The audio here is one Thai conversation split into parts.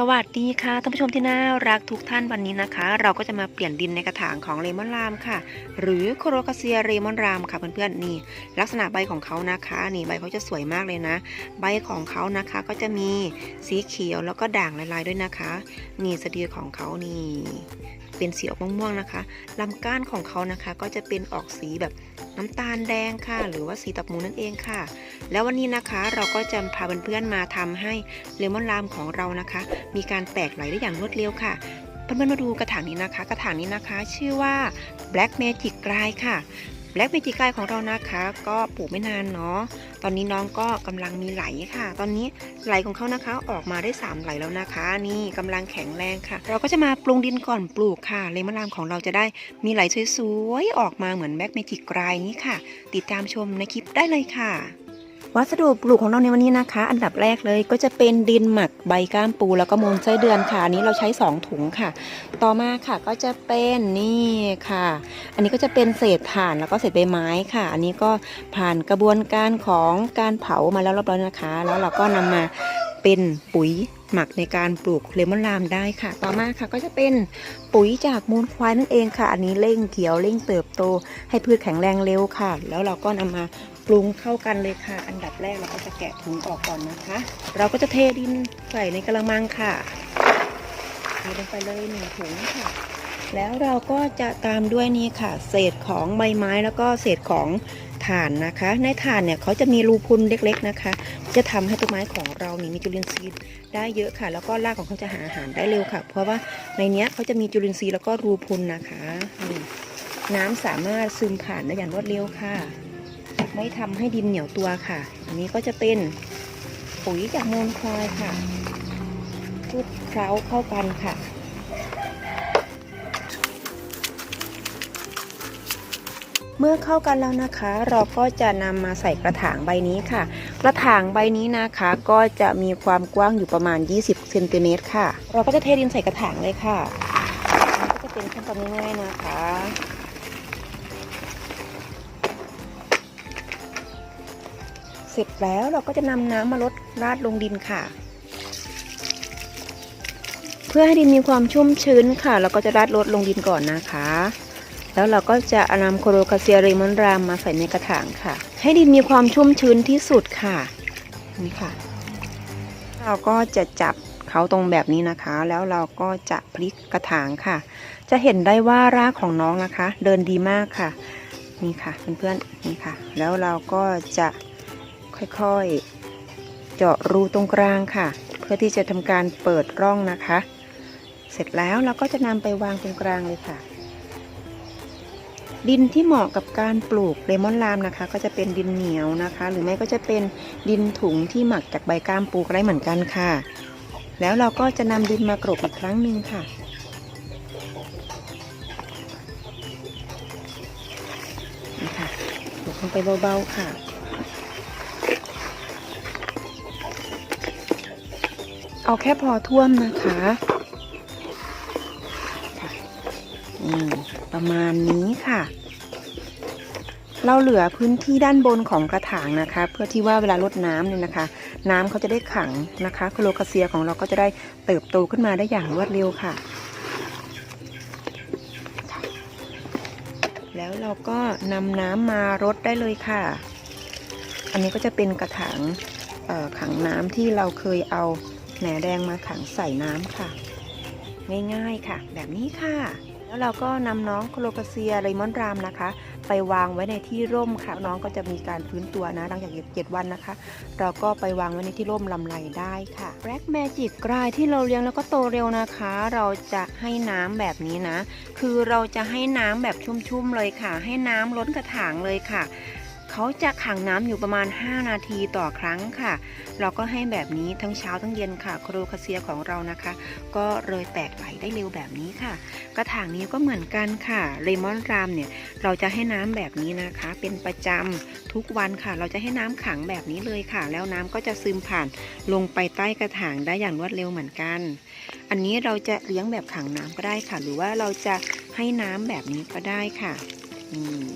สวัสดีค่ะท่านผู้ชมที่น่ารักทุกท่านวันนี้นะคะ เราก็จะมาเปลี่ยนดินในกระถางของเลมอนรามค่ะ หรือโคโรคาเซียเลมอนรามค่ะเพื่อนๆนี่ ลักษณะใบของเขานะคะนี่ใบเขาจะสวยมากเลยนะ ใบของเขานะคะก็จะมีสีเขียวแล้วก็ด่างลายๆด้วยนะคะ นี่สะดือของเขานี่ เป็นสีออกม่วงๆนะคะลำก้านของเขานะคะก็จะเป็นออกสีแบบน้ำตาลแดงค่ะ หรือว่าสีตับหมูนั่นเองค่ะ แล้ววันนี้นะคะเราก็จะพาเพื่อนๆมาทำให้เลมอนรามของเรานะคะ มีการแตกไหลได้อย่างรวดเร็วค่ะเพื่อนๆมาดูกระถางนี้นะคะ กระถางนี้นะคะ ชื่อว่า Black Magic กลายค่ะ แบล็กเมจิกลายของเรานะคะ ก็ปลูกไม่นานเนาะ ตอนนี้น้องก็กำลังมีไหลค่ะ ตอนนี้ไหลของเขานะคะออกมาได้ 3 ไหลแล้วนะคะ นี่กำลังแข็งแรงค่ะ เราก็จะมาปรุงดินก่อนปลูกค่ะ เลมอนรามของเราจะได้มีไหลสวยๆออกมาเหมือนแบ็กเมจิกายนี้ค่ะ ติดตามชมในคลิปได้เลยค่ะ วัสดุปลูกของเราในวันนี้นะคะ อันดับแรกเลยก็จะเป็นดินหมักใบก้ามปูแล้วก็มูลไส้เดือนค่ะอันนี้เราใช้ 2 ถุงค่ะ ต่อมาค่ะก็จะเป็นนี่ค่ะ อันนี้ก็จะเป็นเศษถ่านแล้วก็เศษใบไม้ค่ะ อันนี้ก็ผ่านกระบวนการของการเผามาแล้วเรียบร้อยนะคะ แล้วเราก็นำมาเป็นปุ๋ยหมักในการปลูกเลมอนรามได้ค่ะ ต่อมาค่ะก็จะเป็นปุ๋ยจากมูลควายนั่นเองค่ะ อันนี้เร่งเขียวเร่งเติบโต ให้พืชแข็งแรงเร็วค่ะ แล้วเราก็นำมา ปรุงเข้ากันเลยค่ะ อันดับแรกเราก็จะแกะถุงออกก่อนนะคะ เราก็จะเทดินใส่ในกระมังค่ะเทลงไปเลยหนึ่งถุงค่ะ แล้วเราก็จะตามด้วยนี่ค่ะ เศษของใบไม้แล้วก็เศษของถ่านนะคะ ในถ่านเนี่ยเขาจะมีรูพุนเล็กๆนะคะ จะทำให้ต้นไม้ของเรานี่มีจุลินทรีย์ได้เยอะค่ะ แล้วก็รากของเขาจะหาอาหารได้เร็วค่ะ เพราะว่าในเนี้ยเขาจะมีจุลินทรีย์แล้วก็รูพุนนะคะนี่น้ำสามารถซึมผ่านได้อย่างรวดเร็วค่ะ ไม่ทำให้ดินเหนียวตัวค่ะ อันนี้ก็จะเป็นปุ๋ยจากมูลควายค่ะคลุกเคล้าเข้ากันค่ะเมื่อเข้ากันแล้วนะคะ เราก็จะนำมาใส่กระถางใบนี้ค่ะ กระถางใบนี้นะคะ ก็จะมีความกว้างอยู่ประมาณ 20เซนติเมตรค่ะ เราก็จะเทดินใส่กระถางเลยค่ะก็จะเป็นขั้นตอนง่ายๆนะคะ สร็จแล้วเราก็จะนำน้ำมาลดราดลงดินค่ะ เพื่อให้ดินมีความชุ่มชื้นค่ะ เราก็จะราดลดลงดินก่อนนะคะ แล้วเราก็จะนำโคโรคาเซียเรมอนรามมาใส่ในกระถางค่ะ ให้ดินมีความชุ่มชื้นที่สุดค่ะนี่ค่ะ เราก็จะจับเขาตรงแบบนี้นะคะ แล้วเราก็จะพลิกกระถางค่ะ จะเห็นได้ว่ารากของน้องนะคะ เดินดีมากค่ะนี่ค่ะเพื่อนๆนี่ค่ะ แล้วเราก็จะ ค่อยๆ เจาะรูตรงกลางค่ะ เพื่อที่จะทำการเปิดร่องนะคะ เสร็จแล้วเราก็จะนำไปวางตรงกลางเลยค่ะ ดินที่เหมาะกับการปลูกเลมอนรามนะคะ ก็จะเป็นดินเหนียวนะคะ หรือไม่ก็จะเป็นดินถุงที่หมักจากใบก้ามปูกได้เหมือนกันค่ะ แล้วเราก็จะนำดินมากรบอีกครั้งหนึ่งค่ะนี่ค่ะกรบลงไปเบาๆค่ะ เอาแค่พอท่วมนะคะค่ประมาณนี้ค่ะ เราเหลือพื้นที่ด้านบนของกระถางนะคะ เพื่อที่ว่าเวลารดน้ำเนี่ยนะคะ น้ำเขาจะได้ขังนะคะโคโลคาเซียของเราก็จะได้เติบโตขึ้นมาได้อย่างรวดเร็วค่ะ แล้วเราก็นำน้ำมารดได้เลยค่ะ อันนี้ก็จะเป็นกระถางขังน้ำที่เราเคยเอา แหนแดงมาขังใส่น้ำค่ะ ง่ายๆค่ะ แบบนี้ค่ะ แล้วเราก็นำน้องโคลคาเซียเลมอนรามนะคะ ไปวางไว้ในที่ร่มค่ะ น้องก็จะมีการฟื้นตัวนะหลังจากเจ็ดวันนะคะ เราก็ไปวางไว้ในที่ร่มลำไรได้ค่ะ Black Magic กลายที่เราเลี้ยงแล้วก็โตเร็วนะคะ เราจะให้น้ำแบบนี้นะ คือเราจะให้น้ำแบบชุ่มๆเลยค่ะ ให้น้ำล้นกระถางเลยค่ะ เขาจะขังน้ำอยู่ประมาณ 5 นาทีต่อครั้งค่ะ เราก็ให้แบบนี้ทั้งเช้าทั้งเย็นค่ะ โครคาเซียของเรานะคะ ก็เลยแตกไหลได้เร็วแบบนี้ค่ะ กระถางนี้ก็เหมือนกันค่ะเลมอนรามเนี่ยเราจะให้น้ำแบบนี้นะคะ เป็นประจำทุกวันค่ะ เราจะให้น้ำขังแบบนี้เลยค่ะ แล้วน้ำก็จะซึมผ่านลงไปใต้กระถางได้อย่างรวดเร็วเหมือนกัน อันนี้เราจะเลี้ยงแบบขังน้ำก็ได้ค่ะ หรือว่าเราจะให้น้ำแบบนี้ก็ได้ค่ะ อืม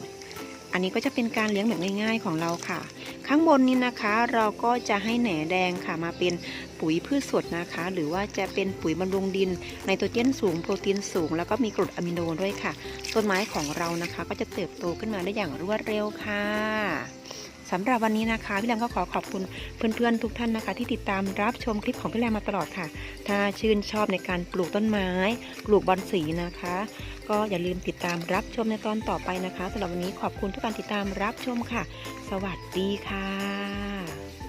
อันนี้ก็จะเป็นการเลี้ยงแบบง่ายๆของเราค่ะ ข้างบนนี้นะคะเราก็จะให้แหนแดงค่ะมาเป็นปุ๋ยพืชสดนะคะ หรือว่าจะเป็นปุ๋ยบำรุงดินไนโตรเจนสูงโปรตีนสูง แล้วก็มีกรดอะมิโนด้วยค่ะ ต้นไม้ของเรานะคะ ก็จะเติบโตขึ้นมาได้อย่างรวดเร็วค่ะ สำหรับวันนี้นะคะ พี่แรมก็ขอขอบคุณเพื่อนๆทุกท่านนะคะ ที่ติดตามรับชมคลิปของพี่แรมมาตลอดค่ะ ถ้าชื่นชอบในการปลูกต้นไม้ ปลูกบอนสีนะคะ ก็อย่าลืมติดตามรับชมในตอนต่อไปนะคะสำหรับวันนี้ขอบคุณทุกการติดตามรับชมค่ะ สวัสดีค่ะ